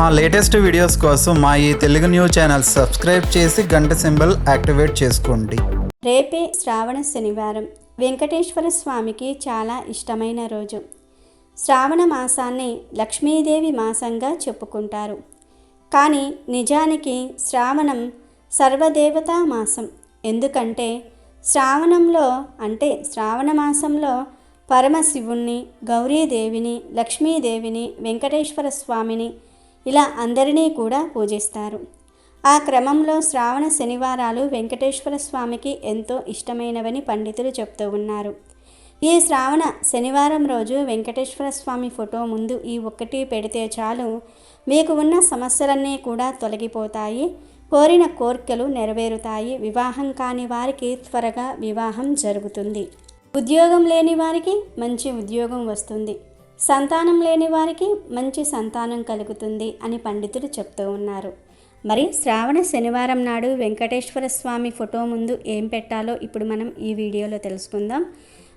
మా latest videos కోసం మా ఈ తెలుగు న్యూస్ ఛానల్ సబ్స్క్రైబ్ చేసి గంట సింబల్ యాక్టివేట్ చేసుకోండి. రేపే శ్రావణ శనివారం. వెంకటేశ్వర స్వామికి చాలా ఇష్టమైన రోజు. శ్రావణ మాసాన్ని లక్ష్మీదేవి మాసంగా చెప్పుకుంటారు. కానీ నిజానికి శ్రావణం సర్వదేవతా మాసం. ఎందుకంటే శ్రావణంలో అంటే శ్రావణ మాసంలో పరమశివుణ్ణి గౌరీదేవిని లక్ష్మీదేవిని వెంకటేశ్వర స్వామిని ఇలా అందరినీ కూడా పూజిస్తారు. ఆ క్రమంలో శ్రావణ శనివారాలు వెంకటేశ్వర స్వామికి ఎంతో ఇష్టమైనవని పండితులు చెప్తూ ఉన్నారు. ఈ శ్రావణ శనివారం రోజు వెంకటేశ్వర స్వామి ఫోటో ముందు ఈ ఒక్కటి పెడితే చాలు మీకు ఉన్న సమస్యలన్నీ కూడా తొలగిపోతాయి కోరిన కోరికలు నెరవేరుతాయి వివాహం కాని వారికి త్వరగా వివాహం జరుగుతుంది. ఉద్యోగం లేని వారికి మంచి ఉద్యోగం వస్తుంది. సంతానం లేని వారికి మంచి సంతానం కలుగుతుంది అని పండితులు చెప్తూ ఉన్నారు. మరి శ్రావణ శనివారం నాడు వెంకటేశ్వర స్వామి ఫోటో ముందు ఏం పెట్టాలో ఇప్పుడు మనం ఈ వీడియోలో తెలుసుకుందాం.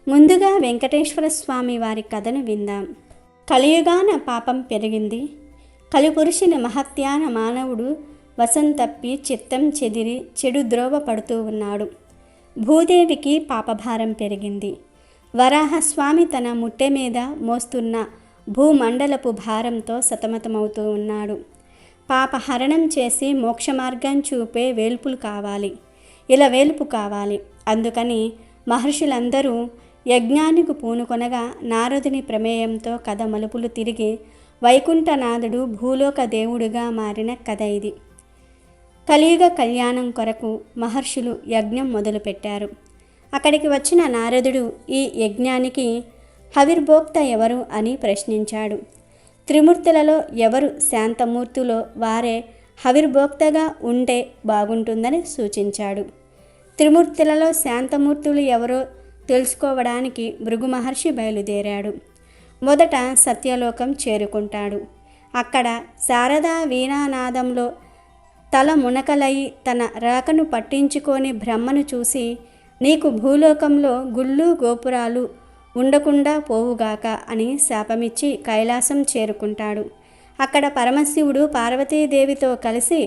ముందుగా వెంకటేశ్వర స్వామి వారి కథను విందాం. కలియుగాన పాపం పెరిగింది. కలిపురుషుని మహత్యాన మానవుడు వసంతప్పి చిత్తం చెదిరి చెడు ద్రోవ పడుతూ ఉన్నాడు. భూదేవికి పాపభారం పెరిగింది. వరాహస్వామి తన ముట్టె మీద మోస్తున్న భూమండలపు భారంతో సతమతమవుతూ ఉన్నాడు. పాపహరణం చేసి మోక్ష మార్గం చూపే వేల్పులు కావాలి. ఇలా వేల్పు కావాలి. అందుకని మహర్షులందరూ యజ్ఞానికి పూనుకొనగా నారదుని ప్రమేయంతో కథ మలుపులు తిరిగి వైకుంఠనాథుడు భూలోక దేవుడుగా మారిన కథ ఇది. కలియుగ కళ్యాణం కొరకు మహర్షులు యజ్ఞం మొదలుపెట్టారు. అక్కడికి వచ్చిన నారదుడు ఈ యజ్ఞానికి హవిర్భోక్త ఎవరు అని ప్రశ్నించాడు. త్రిమూర్తులలో ఎవరు శాంతమూర్తులో వారే హవిర్భోక్తగా ఉంటే బాగుంటుందని సూచించాడు. త్రిమూర్తులలో శాంతమూర్తులు ఎవరో తెలుసుకోవడానికి భృగు మహర్షి బయలుదేరాడు. మొదట సత్యలోకం చేరుకుంటాడు. అక్కడ శారదా వీణానాదంలో తల మునకలై తన రాకను పట్టించుకొని బ్రహ్మను చూసి నీకు భూలోకంలో గుళ్ళు గోపురాలు ఉండకుండా పోవుగాక అని శాపమిచ్చి కైలాసం చేరుకుంటాడు. అక్కడ పరమశివుడు పార్వతీదేవితో కలిసి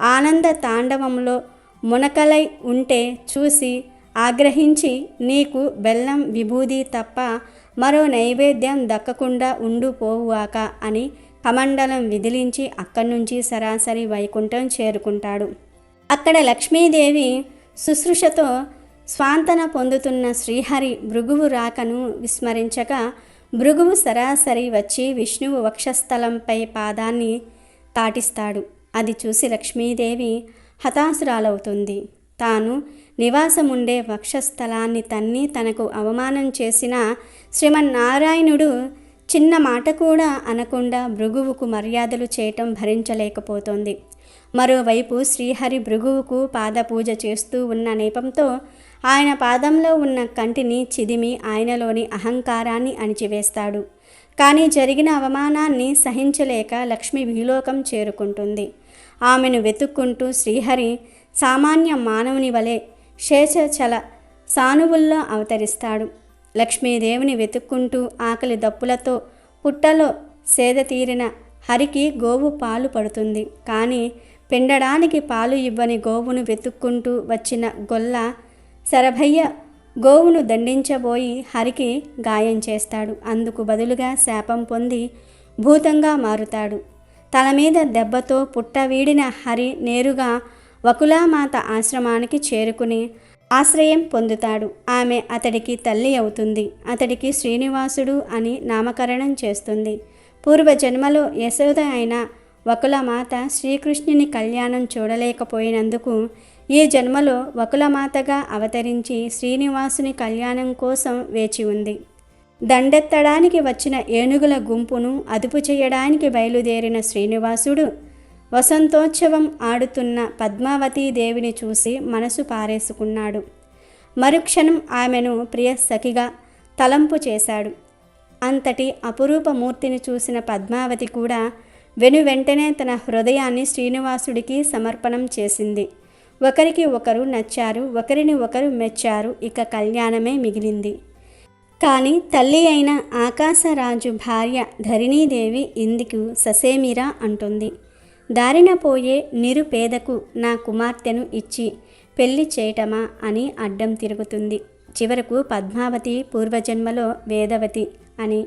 ఆనంద తాండవంలో మునకలై ఉంటే చూసి ఆగ్రహించి నీకు బెల్లం విభూది తప్ప మరో నైవేద్యం దక్కకుండా ఉండుపోవుగాక అని కమండలం విదిలించి అక్కడి నుంచి సరాసరి వైకుంఠం చేరుకుంటాడు. అక్కడ లక్ష్మీదేవి శుశ్రూషతో స్వాంతన పొందుతున్న శ్రీహరి భృగువు రాకను విస్మరించగా భృగువు సరాసరి వచ్చి విష్ణువు వక్షస్థలంపై పాదాన్ని తాటిస్తాడు. అది చూసి లక్ష్మీదేవి హతాసురాలవుతుంది తాను నివాసముండే వక్షస్థలాన్ని తన్ని తనకు అవమానం చేసిన శ్రీమన్నారాయణుడు చిన్న మాట కూడా అనకుండా భృగువుకు మర్యాదలు చేయటం భరించలేకపోతోంది. మరోవైపు శ్రీహరి భృగువుకు పాదపూజ చేస్తూ ఉన్న నేపంతో ఆయన పాదంలో ఉన్న కంటిని చిదిమి ఆయనలోని అహంకారాన్ని అణిచివేస్తాడు. కానీ జరిగిన అవమానాన్ని సహించలేక లక్ష్మి భూలోకం చేరుకుంటుంది. ఆమెను వెతుక్కుంటూ శ్రీహరి సామాన్య మానవుని వలె శేషచల సానువుల్లో అవతరిస్తాడు. లక్ష్మీదేవిని వెతుక్కుంటూ ఆకలి దప్పులతో పుట్టలో సేద తీరిన హరికి గోవు పాలు పడుతుంది. కానీ పిండడానికి పాలు ఇవ్వని గోవును వెతుక్కుంటూ వచ్చిన గొల్ల శరభయ్య గోవును దండించబోయి హరికి గాయం చేస్తాడు. అందుకు బదులుగా శాపం పొంది భూతంగా మారుతాడు. తల మీద దెబ్బతో పుట్ట వీడిన హరి నేరుగా వకులామాత ఆశ్రమానికి చేరుకుని ఆశ్రయం పొందుతాడు. ఆమె అతడికి తల్లి అవుతుంది. అతడికి శ్రీనివాసుడు అని నామకరణం చేస్తుంది. పూర్వజన్మలో యశోద అయిన వకులమాత శ్రీకృష్ణుని కళ్యాణం చూడలేకపోయినందుకు ఈ జన్మలో వకులమాతగా అవతరించి శ్రీనివాసుని కళ్యాణం కోసం వేచి ఉంది. దండెత్తడానికి వచ్చిన ఏనుగుల గుంపును అదుపు చేయడానికి బయలుదేరిన శ్రీనివాసుడు వసంతోత్సవం ఆడుతున్న పద్మావతీదేవిని చూసి మనసు పారేసుకున్నాడు. మరుక్షణం ఆమెను ప్రియ సఖిగా తలంపు చేశాడు. అంతటి అపురూప మూర్తిని చూసిన పద్మావతి కూడా వెను వెంటనే తన హృదయాన్ని శ్రీనివాసుడికి సమర్పణం చేసింది. ఒకరికి ఒకరు నచ్చారు ఒకరిని ఒకరు మెచ్చారు ఇక కళ్యాణమే మిగిలింది. కానీ తల్లి అయిన ఆకాశరాజు భార్య ధరణీదేవి ఇందుకు ససేమిరా అంటుంది. దారిన పోయే నిరుపేదకు నా కుమార్తెను ఇచ్చి పెళ్ళి చేయటమా అని అడ్డం తిరుగుతుంది. చివరకు పద్మావతి పూర్వజన్మలో వేదవతి అని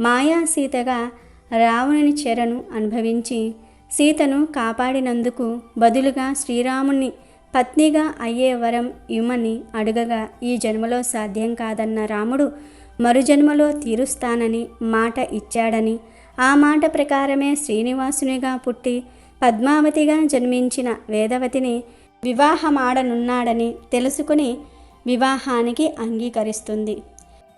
మాయాసీతగా రావణుని చెరను అనుభవించి సీతను కాపాడినందుకు బదులుగా శ్రీరాముని పత్నిగా అయ్యే వరం ఇమ్మని అడుగగా ఈ జన్మలో సాధ్యం కాదన్న రాముడు మరుజన్మలో తీరుస్తానని మాట ఇచ్చాడని. ఆ మాట ప్రకారమే శ్రీనివాసునిగా పుట్టి పద్మావతిగా జన్మించిన వేదవతిని వివాహమాడనున్నాడని తెలుసుకుని వివాహానికి అంగీకరిస్తుంది.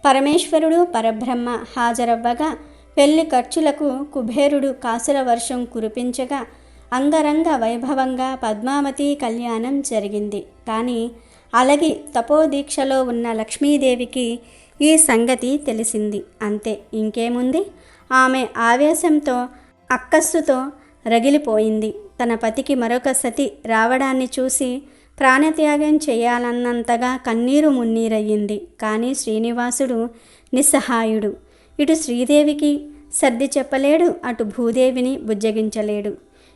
పరమేశ్వరుడు పరబ్రహ్మ హాజరవ్వగా పెళ్ళి ఖర్చులకు కుబేరుడు కాసుల వర్షం కురిపించగా అంగరంగ వైభవంగా పద్మావతి కళ్యాణం జరిగింది. కానీ అలగి తపోదీక్షలో ఉన్న లక్ష్మీదేవికి ఈ సంగతి తెలిసింది. అంతే ఇంకేముంది? ఆమె ఆవేశంతో అక్కస్సుతో రగిలిపోయింది. తన పతికి మరొక సతి రావడాన్ని చూసి ప్రాణత్యాగం చేయాలన్నంతగా కన్నీరు మున్నీరయ్యింది. కానీ శ్రీనివాసుడు నిస్సహాయుడు. ఇటు శ్రీదేవికి సర్ది చెప్పలేడు అటు భూదేవిని బుజ్జగించలేడు.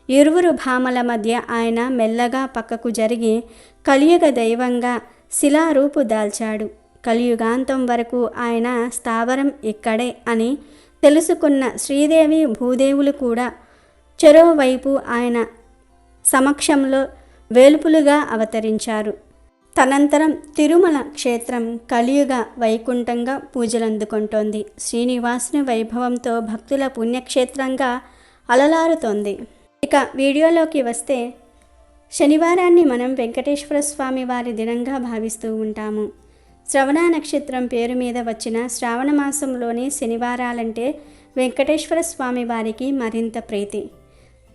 ఇరువురు భామల మధ్య ఆయన మెల్లగా పక్కకు జరిగి కలియుగ దైవంగా శిలారూపు దాల్చాడు. కలియుగాంతం వరకు ఆయన స్థావరం ఇక్కడే అని తెలుసుకున్న శ్రీదేవి భూదేవులు కూడా చెరోవైపు ఆయన సమక్షంలో వేల్పులుగా అవతరించారు. తనంతరం తిరుమల క్షేత్రం కలియుగ వైకుంఠంగా పూజలందుకుంటోంది. శ్రీనివాసుని వైభవంతో భక్తుల పుణ్యక్షేత్రంగా అలలారుతోంది. ఇక వీడియోలోకి వస్తే శనివారాన్ని మనం వెంకటేశ్వర స్వామి వారి దినంగా భావిస్తూ ఉంటాము. శ్రవణ నక్షత్రం పేరు మీద వచ్చిన శ్రావణ మాసంలోని శనివారాలంటే వెంకటేశ్వర స్వామి వారికి మరింత ప్రీతి.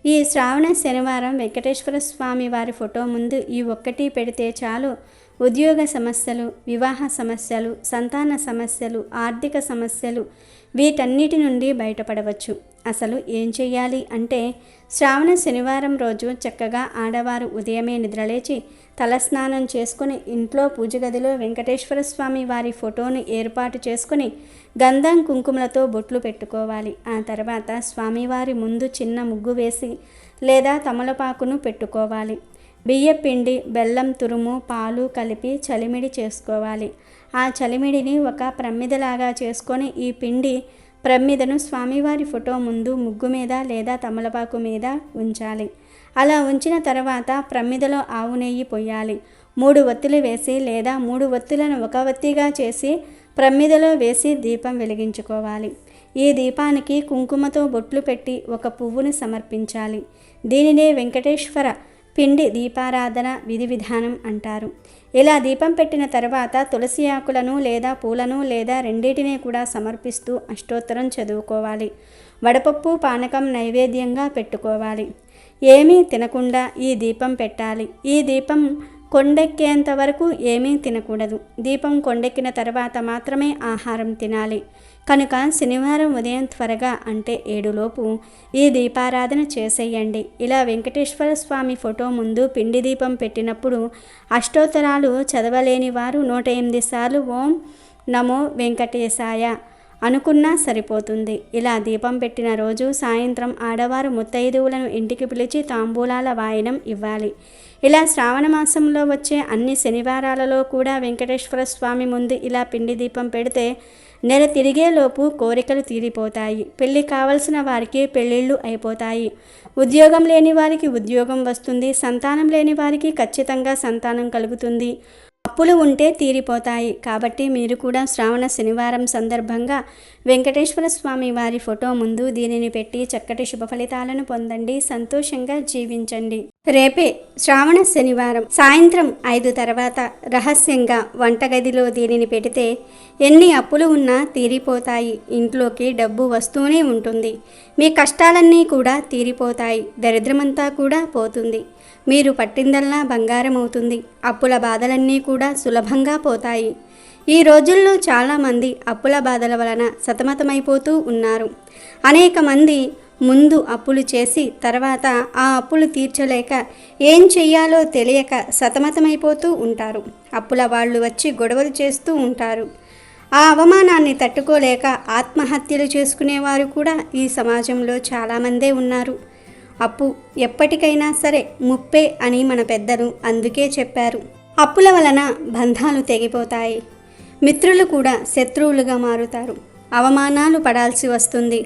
ఈ శ్రావణ శనివారం వెంకటేశ్వర స్వామి వారి ఫోటో ముందు ఈ ఒక్కటి పెడితే చాలు. ఉద్యోగ సమస్యలు వివాహ సమస్యలు సంతాన సమస్యలు ఆర్థిక సమస్యలు వీటన్నిటి నుండి బయటపడవచ్చు. అసలు ఏం చేయాలి అంటే శ్రావణ శనివారం రోజు చక్కగా ఆడవారు ఉదయమే నిద్రలేచి తలస్నానం చేసుకుని ఇంట్లో పూజ గదిలో వెంకటేశ్వర స్వామి వారి ఫోటోను ఏర్పాటు చేసుకుని గంధం కుంకుమలతో బొట్లు పెట్టుకోవాలి. ఆ తర్వాత స్వామివారి ముందు చిన్న ముగ్గు వేసి లేదా తమలపాకును పెట్టుకోవాలి. బియ్యపిండి బెల్లం తురుము పాలు కలిపి చలిమిడి చేసుకోవాలి. ఆ చలిమిడిని ఒక ప్రమ్మిదలాగా చేసుకొని ఈ పిండి ప్రమ్మిదను స్వామివారి ఫోటో ముందు ముగ్గు మీద లేదా తమలపాకు మీద ఉంచాలి. అలా ఉంచిన తర్వాత ప్రమ్మిదలో ఆవు నెయ్యి పొయ్యాలి మూడు ఒత్తులు వేసి లేదా మూడు ఒత్తులను ఒక ఒత్తిగా చేసి ప్రమ్మిదలో వేసి దీపం వెలిగించుకోవాలి. ఈ దీపానికి కుంకుమతో బొట్లు పెట్టి ఒక పువ్వును సమర్పించాలి. దీనినే వెంకటేశ్వర పిండి దీపారాధన విధి విధానం అంటారు. ఇలా దీపం పెట్టిన తర్వాత తులసి ఆకులను లేదా పూలను లేదా రెండింటినీ కూడా సమర్పిస్తూ అష్టోత్తరం చదువుకోవాలి. వడపప్పు పానకం నైవేద్యంగా పెట్టుకోవాలి. ఏమీ తినకుండా ఈ దీపం పెట్టాలి. ఈ దీపం కొండెక్కేంత వరకు ఏమీ తినకూడదు. దీపం కొండెక్కిన తర్వాత మాత్రమే ఆహారం తినాలి. కనుక శనివారం ఉదయం త్వరగా అంటే ఏడులోపు ఈ దీపారాధన చేసేయండి. ఇలా వెంకటేశ్వర స్వామి ఫోటో ముందు పిండి దీపం పెట్టినప్పుడు అష్టోత్తరాలు చదవలేని వారు నూట ఎనిమిది సార్లు ఓం నమో వెంకటేశాయ అనుకున్నా సరిపోతుంది. ఇలా దీపం పెట్టిన రోజు సాయంత్రం ఆడవారు ముత్తైదువులను ఇంటికి పిలిచి తాంబూలాల వాయనం ఇవ్వాలి. ఇలా శ్రావణ మాసంలో వచ్చే అన్ని శనివారాలలో కూడా వెంకటేశ్వర స్వామి ముందు ఇలా పిండి దీపం పెడితే నెల తిరిగేలోపు కోరికలు తీరిపోతాయి. పెళ్ళి కావలసిన వారికి పెళ్ళిళ్ళు అయిపోతాయి. ఉద్యోగం లేని వారికి ఉద్యోగం వస్తుంది. సంతానం లేని వారికి ఖచ్చితంగా సంతానం కలుగుతుంది. అప్పులు ఉంటే తీరిపోతాయి. కాబట్టి మీరు కూడా శ్రావణ శనివారం సందర్భంగా వెంకటేశ్వర స్వామి వారి ఫోటో ముందు దీనిని పెట్టి చక్కటి శుభ ఫలితాలను పొందండి. సంతోషంగా జీవించండి. రేపే శ్రావణ శనివారం. సాయంత్రం ఐదు తర్వాత రహస్యంగా వంటగదిలో దీనిని పెడితే ఎన్ని అప్పులు ఉన్నా తీరిపోతాయి. ఇంట్లోకి డబ్బు వస్తూనే ఉంటుంది. మీ కష్టాలన్నీ కూడా తీరిపోతాయి. దరిద్రమంతా కూడా పోతుంది. మీరు పట్టిందల్లా బంగారం అవుతుంది అప్పుల బాధలన్నీ కూడా సులభంగా పోతాయి. ఈ రోజుల్లో చాలామంది అప్పుల బాధల వలన సతమతమైపోతూ ఉన్నారు. అనేక మంది ముందు అప్పులు చేసి తర్వాత ఆ అప్పులు తీర్చలేక ఏం చెయ్యాలో తెలియక సతమతమైపోతూ ఉంటారు. అప్పుల వాళ్ళు వచ్చి గొడవలు చేస్తూ ఉంటారు. ఆ అవమానాన్ని తట్టుకోలేక ఆత్మహత్యలు చేసుకునేవారు కూడా ఈ సమాజంలో చాలామందే ఉన్నారు. అప్పు ఎప్పటికైనా సరే ముప్పే అని మన పెద్దలు అందుకే చెప్పారు. అప్పుల వలన బంధాలు తెగిపోతాయి. మిత్రులు కూడా శత్రువులుగా మారుతారు. అవమానాలు పడాల్సి వస్తుంది.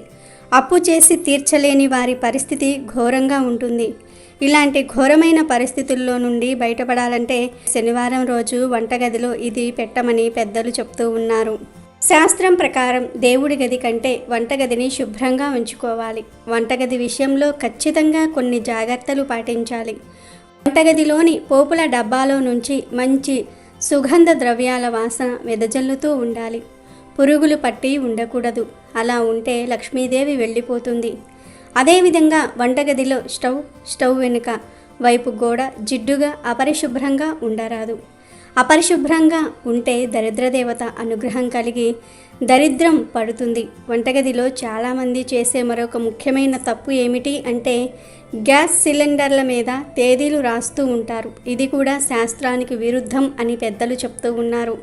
అప్పు చేసి తీర్చలేని వారి పరిస్థితి ఘోరంగా ఉంటుంది. ఇలాంటి ఘోరమైన పరిస్థితుల్లో నుండి బయటపడాలంటే శనివారం రోజు వంటగదిలో ఇది పెట్టమని పెద్దలు చెప్తూ ఉన్నారు. శాస్త్రం ప్రకారం దేవుడి గది కంటే వంటగదిని శుభ్రంగా ఉంచుకోవాలి. వంటగది విషయంలో ఖచ్చితంగా కొన్ని జాగ్రత్తలు పాటించాలి. వంటగదిలోని పోపుల డబ్బాలో నుంచి మంచి సుగంధ ద్రవ్యాల వాసన వెదజల్లుతూ ఉండాలి. పురుగులు పట్టి ఉండకూడదు. అలా ఉంటే లక్ష్మీదేవి వెళ్ళిపోతుంది. అదేవిధంగా వంటగదిలో స్టవ్ స్టవ్ వెనుక వైపు గోడ జిడ్డుగా అపరిశుభ్రంగా ఉండరాదు. అపరిశుభ్రంగా ఉంటే దరిద్రదేవత అనుగ్రహం కలిగి దరిద్రం పడుతుంది. వంటగదిలో చాలామంది చేసే మరొక ముఖ్యమైన తప్పు ఏమిటి అంటే గ్యాస్ సిలిండర్ల మీద తేదీలు రాస్తూ ఉంటారు. ఇది కూడా శాస్త్రానికి విరుద్ధం అని పెద్దలు చెప్తూ ఉన్నారు.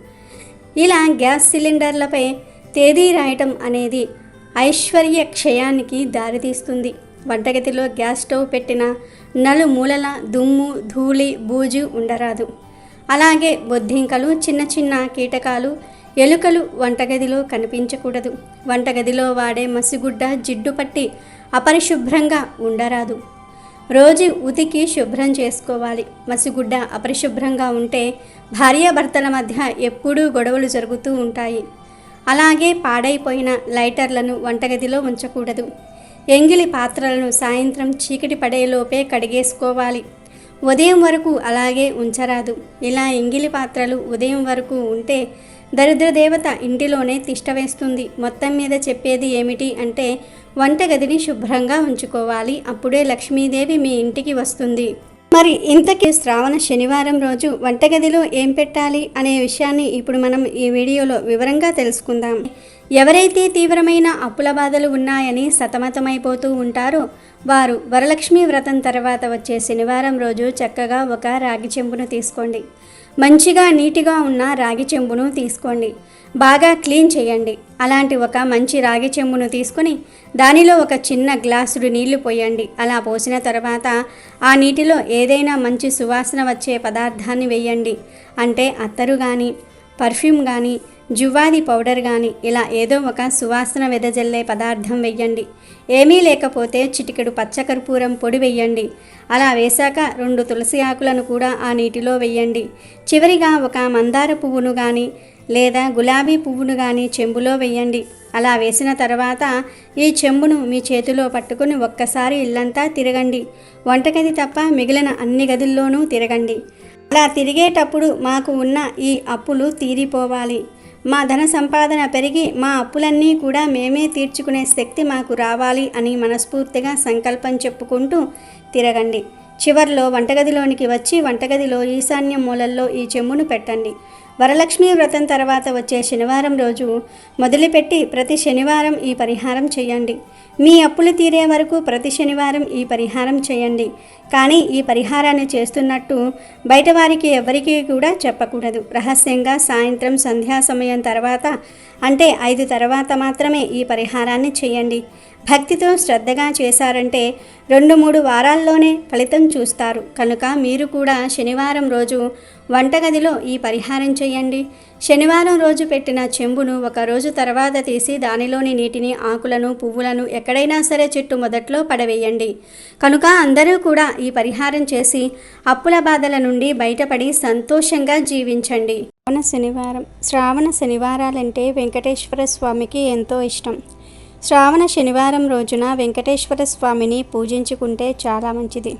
ఇలా గ్యాస్ సిలిండర్లపై తేదీ రాయటం అనేది ఐశ్వర్య క్షయానికి దారితీస్తుంది. వంటగదిలో గ్యాస్ స్టవ్ పెట్టిన నలుమూలల దుమ్ము ధూళి బూజు ఉండరాదు. అలాగే బొద్దింకలు చిన్న చిన్న కీటకాలు ఎలుకలు వంటగదిలో కనిపించకూడదు. వంటగదిలో వాడే మసిగుడ్డ జిడ్డు పట్టి అపరిశుభ్రంగా ఉండరాదు. రోజు ఉతికి శుభ్రం చేసుకోవాలి. మసిగుడ్డ అపరిశుభ్రంగా ఉంటే భార్యాభర్తల మధ్య ఎప్పుడూ గొడవలు జరుగుతూ ఉంటాయి. అలాగే పాడైపోయిన లైటర్లను వంటగదిలో ఉంచకూడదు. ఎంగిలి పాత్రలను సాయంత్రం చీకటి పడేలోపే కడిగేసుకోవాలి. ఉదయం వరకు అలాగే ఉంచరాదు. ఇలా ఎంగిలి పాత్రలు ఉదయం వరకు ఉంటే దరిద్ర దేవత ఇంటిలోనే తిష్టవేస్తుంది మొత్తం మీద చెప్పేది ఏమిటి అంటే వంటగదిని శుభ్రంగా ఉంచుకోవాలి. అప్పుడే లక్ష్మీదేవి మీ ఇంటికి వస్తుంది. మరి ఇంతకీ శ్రావణ శనివారం రోజు వంటగదిలో ఏం పెట్టాలి అనే విషయాన్ని ఇప్పుడు మనం ఈ వీడియోలో వివరంగా తెలుసుకుందాం. ఎవరైతే తీవ్రమైన అప్పుల బాధలు ఉన్నాయని సతమతమైపోతూ ఉంటారో వారు వరలక్ష్మి వ్రతం తర్వాత వచ్చే శనివారం రోజు చక్కగా ఒక రాగి చెంబును తీసుకోండి. మంచిగా నీటిగా ఉన్న రాగి చెంబును తీసుకోండి. బాగా క్లీన్ చేయండి. అలాంటి ఒక మంచి రాగి చెంబును తీసుకొని దానిలో ఒక చిన్న గ్లాసుడు నీళ్ళు పోయండి. అలా పోసిన తర్వాత ఆ నీటిలో ఏదైనా మంచి సువాసన వచ్చే పదార్థాన్ని వేయండి. అంటే అత్తరు కానీ పర్ఫ్యూమ్ కానీ జువ్వాది పౌడర్ కానీ ఇలా ఏదో ఒక సువాసన వెదజల్లే పదార్థం వెయ్యండి ఏమీ లేకపోతే చిటికెడు పచ్చకర్పూరం పొడి వెయ్యండి అలా వేశాక రెండు తులసి ఆకులను కూడా ఆ నీటిలో వెయ్యండి. చివరిగా ఒక మందార పువ్వును కానీ లేదా గులాబీ పువ్వును కానీ చెంబులో వెయ్యండి. అలా వేసిన తర్వాత ఈ చెంబును మీ చేతిలో పట్టుకుని ఒక్కసారి ఇల్లంతా తిరగండి. వంటగది తప్ప మిగిలిన అన్ని గదుల్లోనూ తిరగండి. అలా తిరిగేటప్పుడు మాకు ఉన్న ఈ అప్పులు తీరిపోవాలి. మా ధన సంపాదన పెరిగి మా అప్పులన్నీ కూడా మేమే తీర్చుకునే శక్తి మాకు రావాలి అని మనస్ఫూర్తిగా సంకల్పం చెప్పుకుంటూ తిరగండి. చివర్లో వంటగదిలోనికి వచ్చి వంటగదిలో ఈశాన్య మూలల్లో ఈ చెమ్మును పెట్టండి. వరలక్ష్మి వ్రతం తర్వాత వచ్చే శనివారం రోజు మొదలుపెట్టి ప్రతి శనివారం ఈ పరిహారం చేయండి. మీ అప్పులు తీరే వరకు ప్రతి శనివారం ఈ పరిహారం చేయండి. కానీ ఈ పరిహారాన్ని చేస్తున్నట్టు బయట వారికి ఎవరికీ కూడా చెప్పకూడదు. రహస్యంగా సాయంత్రం సంధ్యా సమయం తర్వాత అంటే ఐదు తర్వాత మాత్రమే ఈ పరిహారాన్ని చేయండి. భక్తితో శ్రద్ధగా చేశారంటే రెండు మూడు వారాల్లోనే ఫలితం చూస్తారు. కనుక మీరు కూడా శనివారం రోజు వంటగదిలో ఈ పరిహారం చేయండి. శనివారం రోజు పెట్టిన చెంబును ఒక రోజు తర్వాత తీసి దానిలోని నీటిని ఆకులను పువ్వులను ఎక్కడైనా సరే చెట్టు మొదట్లో పడవేయండి. కనుక అందరూ కూడా ఈ పరిహారం చేసి అప్పుల బాధల నుండి బయటపడి సంతోషంగా జీవించండి. శ్రావణ శనివారం. శ్రావణ శనివారాలంటే వెంకటేశ్వర స్వామికి ఎంతో ఇష్టం. శ్రావణ శనివారం రోజున వెంకటేశ్వర స్వామిని పూజించుకుంటే చాలా మంచిది.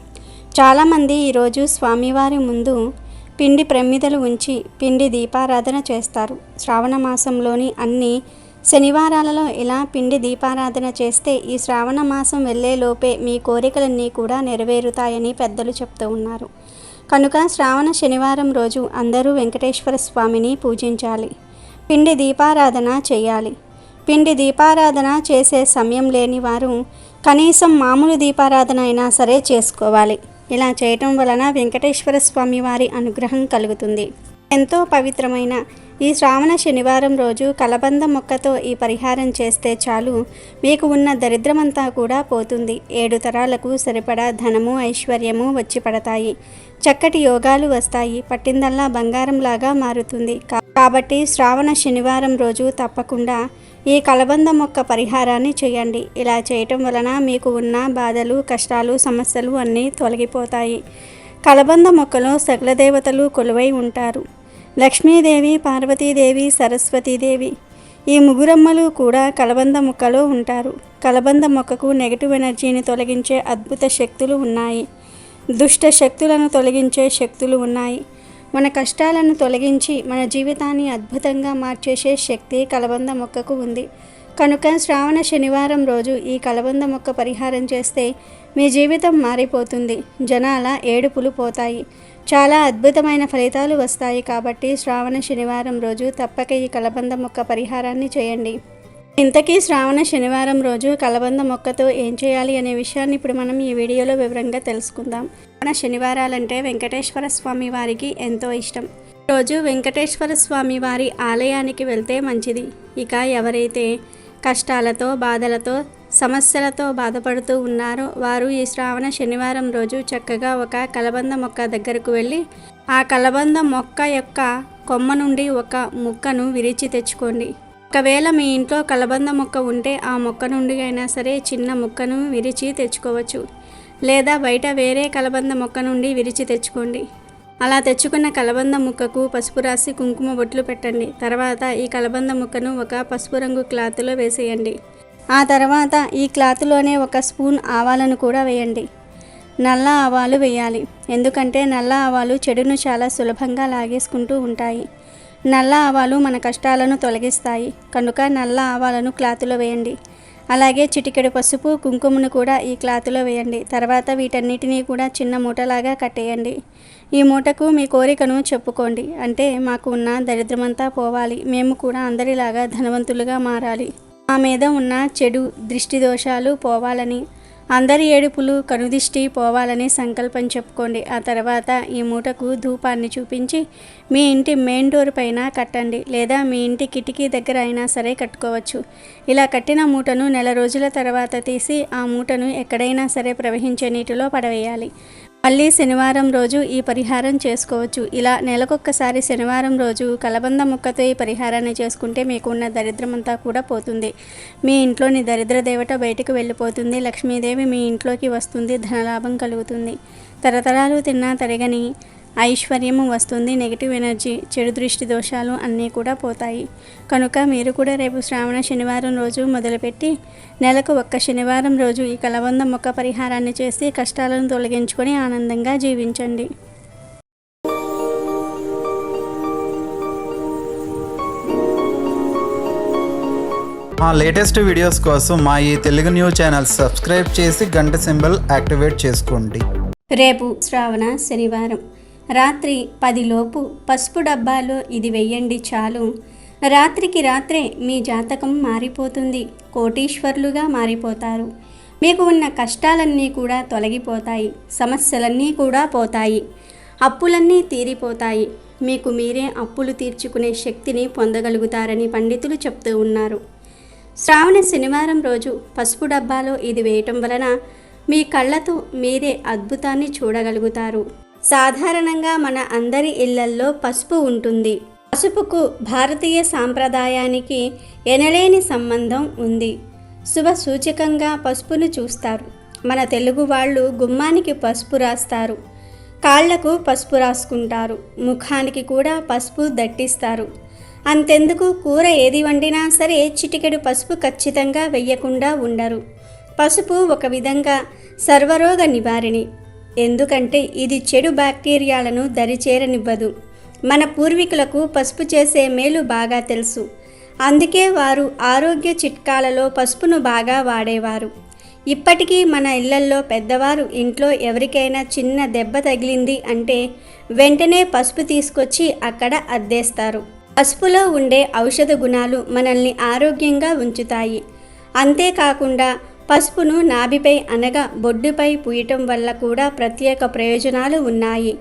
చాలామంది ఈరోజు స్వామివారి ముందు పిండి ప్రమిదలు ఉంచి పిండి దీపారాధన చేస్తారు. శ్రావణ మాసంలోని అన్ని శనివారాలలో ఇలా పిండి దీపారాధన చేస్తే ఈ శ్రావణ మాసం వెళ్ళేలోపే మీ కోరికలన్నీ కూడా నెరవేరుతాయని పెద్దలు చెప్తూ ఉన్నారు. కనుక శ్రావణ శనివారం రోజు అందరూ వెంకటేశ్వర స్వామిని పూజించాలి. పిండి దీపారాధన చేయాలి. పిండి దీపారాధన చేసే సమయం లేని వారు కనీసం మామూలు దీపారాధన అయినా సరే చేసుకోవాలి. ఇలా చేయటం వలన వెంకటేశ్వర స్వామి వారి అనుగ్రహం కలుగుతుంది. ఎంతో పవిత్రమైన ఈ శ్రావణ శనివారం రోజు కలబంద మొక్కతో ఈ పరిహారం చేస్తే చాలు. మీకు ఉన్న దరిద్రమంతా కూడా పోతుంది. ఏడు తరాలకు సరిపడా ధనము ఐశ్వర్యము వచ్చి పడతాయి. చక్కటి యోగాలు వస్తాయి. పట్టిందల్లా బంగారంలాగా మారుతుంది. కాబట్టి శ్రావణ శనివారం రోజు తప్పకుండా ఈ కలబంద మొక్క పరిహారాన్ని చేయండి. ఇలా చేయటం వలన మీకు ఉన్న బాధలు కష్టాలు సమస్యలు అన్నీ తొలగిపోతాయి. కలబంద మొక్కలో సకల దేవతలు కొలువై ఉంటారు. లక్ష్మీదేవి పార్వతీదేవి సరస్వతీదేవి ఈ ముగ్గురమ్మలు కూడా కలబంద మొక్కలో ఉంటారు. కలబంద మొక్కకు నెగటివ్ ఎనర్జీని తొలగించే అద్భుత శక్తులు ఉన్నాయి. దుష్ట శక్తులను తొలగించే శక్తులు ఉన్నాయి. మన కష్టాలను తొలగించి మన జీవితాన్ని అద్భుతంగా మార్చేసే శక్తి కలబంద మొక్కకు ఉంది. కనుక శ్రావణ శనివారం రోజు ఈ కలబంద మొక్క పరిహారం చేస్తే మీ జీవితం మారిపోతుంది. జనాల ఏడుపులు పోతాయి. చాలా అద్భుతమైన ఫలితాలు వస్తాయి కాబట్టి శ్రావణ శనివారం రోజు తప్పక ఈ కలబంద మొక్క పరిహారాన్ని చేయండి. ఇంతకీ శ్రావణ శనివారం రోజు కలబంద మొక్కతో ఏం చేయాలి అనే విషయాన్ని ఇప్పుడు మనం ఈ వీడియోలో వివరంగా తెలుసుకుందాం. శ్రావణ శనివారాలంటే వెంకటేశ్వర స్వామి వారికి ఎంతో ఇష్టం. రోజు వెంకటేశ్వర స్వామి వారి ఆలయానికి వెళ్తే మంచిది. ఇక ఎవరైతే కష్టాలతో బాధలతో సమస్యలతో బాధపడుతూ ఉన్నారో వారు ఈ శ్రావణ శనివారం రోజు చక్కగా ఒక కలబంద మొక్క దగ్గరకు వెళ్ళి ఆ కలబంద మొక్క యొక్క కొమ్మ నుండి ఒక ముక్కను విరిచి తెచ్చుకోండి. ఒకవేళ మీ ఇంట్లో కలబంద మొక్క ఉంటే ఆ మొక్క నుండి అయినా సరే చిన్న ముక్కను విరిచి తెచ్చుకోవచ్చు. లేదా బయట వేరే కలబంద మొక్క నుండి విరిచి తెచ్చుకోండి. అలా తెచ్చుకున్న కలబంద ముక్కకు పసుపు రాసి కుంకుమ బొట్లు పెట్టండి. తర్వాత ఈ కలబంద ముక్కను ఒక పసుపు రంగు క్లాత్లో వేసేయండి. ఆ తర్వాత ఈ క్లాత్లోనే ఒక స్పూన్ ఆవాలను కూడా వేయండి. నల్ల ఆవాలు వేయాలి. ఎందుకంటే నల్ల ఆవాలు చెడును చాలా సులభంగా లాగేసుకుంటూ ఉంటాయి. నల్ల ఆవాలు మన కష్టాలను తొలగిస్తాయి. కనుక నల్ల ఆవాలను క్లాతులో వేయండి. అలాగే చిటికెడు పసుపు కుంకుమను కూడా ఈ క్లాతులో వేయండి. తర్వాత వీటన్నిటినీ కూడా చిన్న మూటలాగా కట్టేయండి. ఈ మూటకు మీ కోరికను చెప్పుకోండి. అంటే మాకు ఉన్న దరిద్రమంతా పోవాలి. మేము కూడా అందరిలాగా ధనవంతులుగా మారాలి. మా మీద ఉన్న చెడు దృష్టి దోషాలు పోవాలని అందరి ఏడుపులు కనుదిష్టి పోవాలని సంకల్పం చెప్పుకోండి. ఆ తర్వాత ఈ మూటకు ధూపాన్ని చూపించి మీ ఇంటి మెయిన్ డోర్ పైన కట్టండి లేదా మీ ఇంటి కిటికీ దగ్గర అయినా సరే కట్టుకోవచ్చు. ఇలా కట్టిన మూటను నెల రోజుల తర్వాత తీసి ఆ మూటను ఎక్కడైనా సరే ప్రవహించే నీటిలో పడవేయాలి. మళ్ళీ శనివారం రోజు ఈ పరిహారం చేసుకోవచ్చు. ఇలా నెలకొక్కసారి శనివారం రోజు కలబంద ముక్కతో ఈ పరిహారాన్ని చేసుకుంటే మీకు ఉన్న దరిద్రమంతా కూడా పోతుంది. మీ ఇంట్లోని దరిద్ర దేవత బయటకు వెళ్ళిపోతుంది. లక్ష్మీదేవి మీ ఇంట్లోకి వస్తుంది. ధనలాభం కలుగుతుంది. తరతరాలు తిన్నా తరగని ఐశ్వర్యము వస్తుంది. నెగిటివ్ ఎనర్జీ చెడు దృష్టి దోషాలు అన్నీ కూడా పోతాయి. కనుక మీరు కూడా రేపు శ్రావణ శనివారం రోజు మొదలుపెట్టి నెలకు ఒక్క శనివారం రోజు ఈ కలబంద మొక్క పరిహారాన్ని చేసి కష్టాలను తొలగించుకొని ఆనందంగా జీవించండి. మా లేటెస్ట్ వీడియోస్ కోసం మా ఈ తెలుగు న్యూస్ ఛానల్ సబ్స్క్రైబ్ చేసి గంట సింబల్ యాక్టివేట్ చేసుకోండి. రేపు శ్రావణ శనివారం. రాత్రి పదిలోపు పసుపు డబ్బాలో ఇది వెయ్యండి చాలు. రాత్రికి రాత్రే మీ జాతకం మారిపోతుంది. కోటీశ్వర్లుగా మారిపోతారు. మీకు ఉన్న కష్టాలన్నీ కూడా తొలగిపోతాయి. సమస్యలన్నీ కూడా పోతాయి. అప్పులన్నీ తీరిపోతాయి. మీకు మీరే అప్పులు తీర్చుకునే శక్తిని పొందగలుగుతారని పండితులు చెప్తూ ఉన్నారు. శ్రావణ శనివారం రోజు పసుపు డబ్బాలో ఇది వేయటం వలన మీ కళ్ళతో మీరే అద్భుతాన్ని చూడగలుగుతారు. సాధారణంగా మన అందరి ఇళ్ళల్లో పసుపు ఉంటుంది. పసుపుకు భారతీయ సాంప్రదాయానికి ఎనలేని సంబంధం ఉంది. శుభ సూచకంగా పసుపును చూస్తారు. మన తెలుగు వాళ్ళు గుమ్మానికి పసుపు రాస్తారు. కాళ్ళకు పసుపు రాసుకుంటారు. ముఖానికి కూడా పసుపు దట్టిస్తారు. అంతెందుకు కూర ఏది వండినా సరే చిటికెడు పసుపు ఖచ్చితంగా వెయ్యకుండా ఉండరు. పసుపు ఒక విధంగా సర్వరోగ నివారిణి. ఎందుకంటే ఇది చెడు బ్యాక్టీరియాలను దరిచేరనివ్వదు. మన పూర్వీకులకు పసుపు చేసే మేలు బాగా తెలుసు. అందుకే వారు ఆరోగ్య చిట్కాలలో పసుపును బాగా వాడేవారు. ఇప్పటికీ మన ఇళ్ళల్లో పెద్దవారు ఇంట్లో ఎవరికైనా చిన్న దెబ్బ తగిలింది అంటే వెంటనే పసుపు తీసుకొచ్చి అక్కడ అద్దేస్తారు. పసుపులో ఉండే ఔషధ గుణాలు మనల్ని ఆరోగ్యంగా ఉంచుతాయి. అంతేకాకుండా పసుపును నాభిపై అనగా బొడ్డుపై పూయటం వల్ల కూడా ప్రత్యేక ప్రయోజనాలు ఉన్నాయి.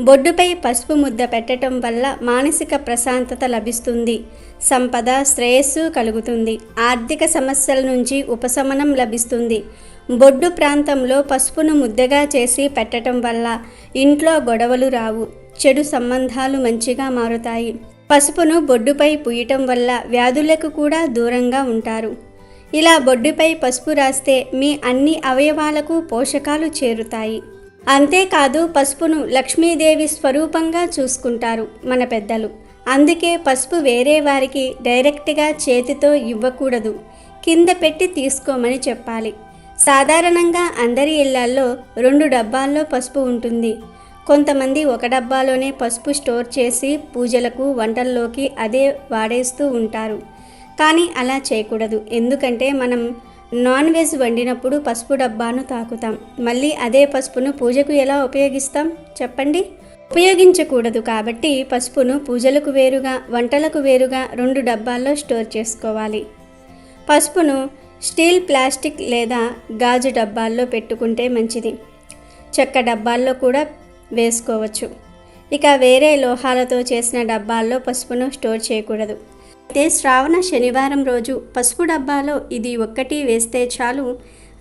బొడ్డుపై పసుపు ముద్ద పెట్టడం వల్ల మానసిక ప్రశాంతత లభిస్తుంది. సంపద శ్రేయస్సు కలుగుతుంది. ఆర్థిక సమస్యల నుంచి ఉపశమనం లభిస్తుంది. బొడ్డు ప్రాంతంలో పసుపును ముద్దగా చేసి పెట్టడం వల్ల ఇంట్లో గొడవలు రావు. చెడు సంబంధాలు మంచిగా మారుతాయి. పసుపును బొడ్డుపై పూయటం వల్ల వ్యాధులకు కూడా దూరంగా ఉంటారు. ఇలా బొడ్డుపై పసుపు రాస్తే మీ అన్ని అవయవాలకు పోషకాలు చేరుతాయి. అంతేకాదు పసుపును లక్ష్మీదేవి స్వరూపంగా చూసుకుంటారు మన పెద్దలు. అందుకే పసుపు వేరే వారికి డైరెక్ట్గా చేతితో ఇవ్వకూడదు. కింద పెట్టి తీసుకోమని చెప్పాలి. సాధారణంగా అందరి ఇళ్ళల్లో రెండు డబ్బాల్లో పసుపు ఉంటుంది. కొంతమంది ఒక డబ్బాలోనే పసుపు స్టోర్ చేసి పూజలకు వంటల్లోకి అదే వాడేస్తూ ఉంటారు. కానీ అలా చేయకూడదు. ఎందుకంటే మనం నాన్ వెజ్ వండినప్పుడు పసుపు డబ్బాను తాకుతాం. మళ్ళీ అదే పసుపును పూజకు ఎలా ఉపయోగిస్తాం? చెప్పండి. ఉపయోగించకూడదు కాబట్టి పసుపును పూజలకు వేరుగా వంటలకు వేరుగా రెండు డబ్బాల్లో స్టోర్ చేసుకోవాలి. పసుపును స్టీల్ ప్లాస్టిక్ లేదా గాజు డబ్బాల్లో పెట్టుకుంటే మంచిది. చెక్క డబ్బాల్లో కూడా వేసుకోవచ్చు. ఇక వేరే లోహాలతో చేసిన డబ్బాల్లో పసుపును స్టోర్ చేయకూడదు. అయితే శ్రావణ శనివారం రోజు పసుపు డబ్బాలో ఇది ఒక్కటి వేస్తే చాలు.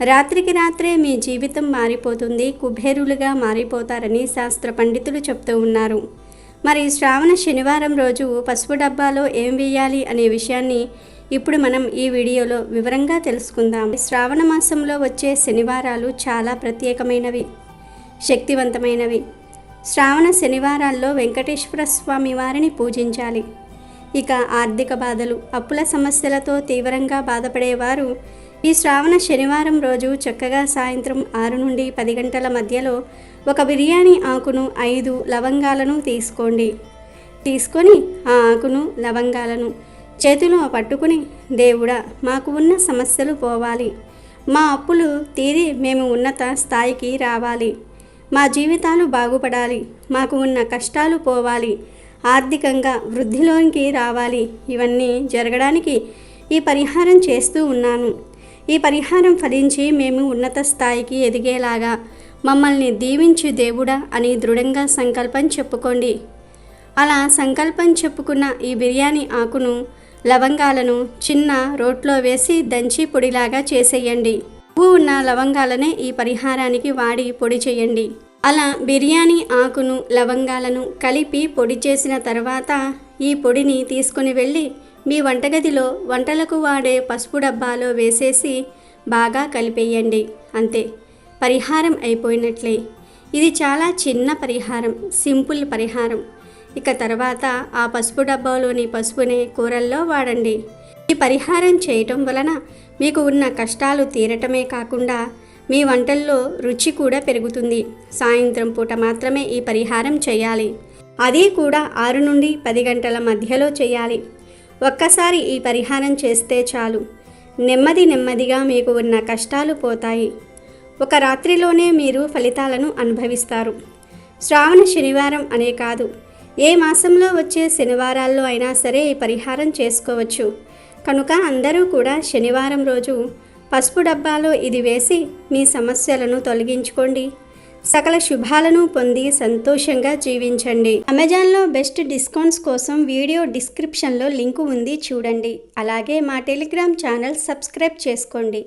రాత్రికి రాత్రే మీ జీవితం మారిపోతుంది కుబేరులుగా మారిపోతారని శాస్త్ర పండితులు చెప్తూ ఉన్నారు. మరి శ్రావణ శనివారం రోజు పసుపు డబ్బాలో ఏం వేయాలి అనే విషయాన్ని ఇప్పుడు మనం ఈ వీడియోలో వివరంగా తెలుసుకుందాం. శ్రావణ మాసంలో వచ్చే శనివారాలు చాలా ప్రత్యేకమైనవి శక్తివంతమైనవి. శ్రావణ శనివారాల్లో వెంకటేశ్వర స్వామి వారిని పూజించాలి. ఇక ఆర్థిక బాధలు అప్పుల సమస్యలతో తీవ్రంగా బాధపడేవారు. ఈ శ్రావణ శనివారం రోజు చక్కగా సాయంత్రం ఆరు నుండి పది గంటల మధ్యలో ఒక బిర్యానీ ఆకును ఐదు లవంగాలను తీసుకోండి. తీసుకొని ఆ ఆకును లవంగాలను చేతిలో పట్టుకుని దేవుడా మాకు ఉన్న సమస్యలు పోవాలి. మా అప్పులు తీరి మేము ఉన్నత స్థాయికి రావాలి. మా జీవితాలు బాగుపడాలి. మాకు ఉన్న కష్టాలు పోవాలి. ఆర్థికంగా వృద్ధిలోనికి రావాలి. ఇవన్నీ జరగడానికి ఈ పరిహారం చేస్తూ ఉన్నాను. ఈ పరిహారం ఫలించి మేము ఉన్నత స్థాయికి ఎదిగేలాగా మమ్మల్ని దీవించు దేవుడా అని దృఢంగా సంకల్పం చెప్పుకోండి. అలా సంకల్పం చెప్పుకున్న ఈ బిర్యానీ ఆకును లవంగాలను చిన్న రోట్లో వేసి దంచి పొడిలాగా చేసేయండి. పువ్వు ఉన్న లవంగాలనే ఈ పరిహారానికి వాడి పొడి చేయండి. అలా బిర్యానీ ఆకును లవంగాలను కలిపి పొడి చేసిన తర్వాత ఈ పొడిని తీసుకుని వెళ్ళి మీ వంటగదిలో వంటలకు వాడే పసుపు డబ్బాలో వేసేసి బాగా కలిపేయండి. అంతే. పరిహారం అయిపోయినట్లే. ఇది చాలా చిన్న పరిహారం సింపుల్ పరిహారం. ఇక తర్వాత ఆ పసుపు డబ్బాలోని పసుపుని కూరల్లో వాడండి. ఈ పరిహారం చేయటం వలన మీకు ఉన్న కష్టాలు తీరటమే కాకుండా మీ వంటల్లో రుచి కూడా పెరుగుతుంది. సాయంత్రం పూట మాత్రమే ఈ పరిహారం చేయాలి. అది కూడా ఆరు నుండి పది గంటల మధ్యలో చేయాలి. ఒక్కసారి ఈ పరిహారం చేస్తే చాలు. నెమ్మది నెమ్మదిగా మీకు ఉన్న కష్టాలు పోతాయి. ఒక రాత్రిలోనే మీరు ఫలితాలను అనుభవిస్తారు. శ్రావణ శనివారం అనే కాదు. ఏ మాసంలో వచ్చే శనివారాల్లో అయినా సరే ఈ పరిహారం చేసుకోవచ్చు. కనుక అందరూ కూడా శనివారం రోజు పసుపు డబ్బాలో ఇది వేసి మీ సమస్యలను తొలగించుకోండి. సకల శుభాలను పొంది సంతోషంగా జీవించండి. అమెజాన్లో బెస్ట్ డిస్కౌంట్స్ కోసం వీడియో డిస్క్రిప్షన్లో లింకు ఉంది చూడండి. అలాగే మా టెలిగ్రామ్ ఛానల్ సబ్స్క్రైబ్ చేసుకోండి.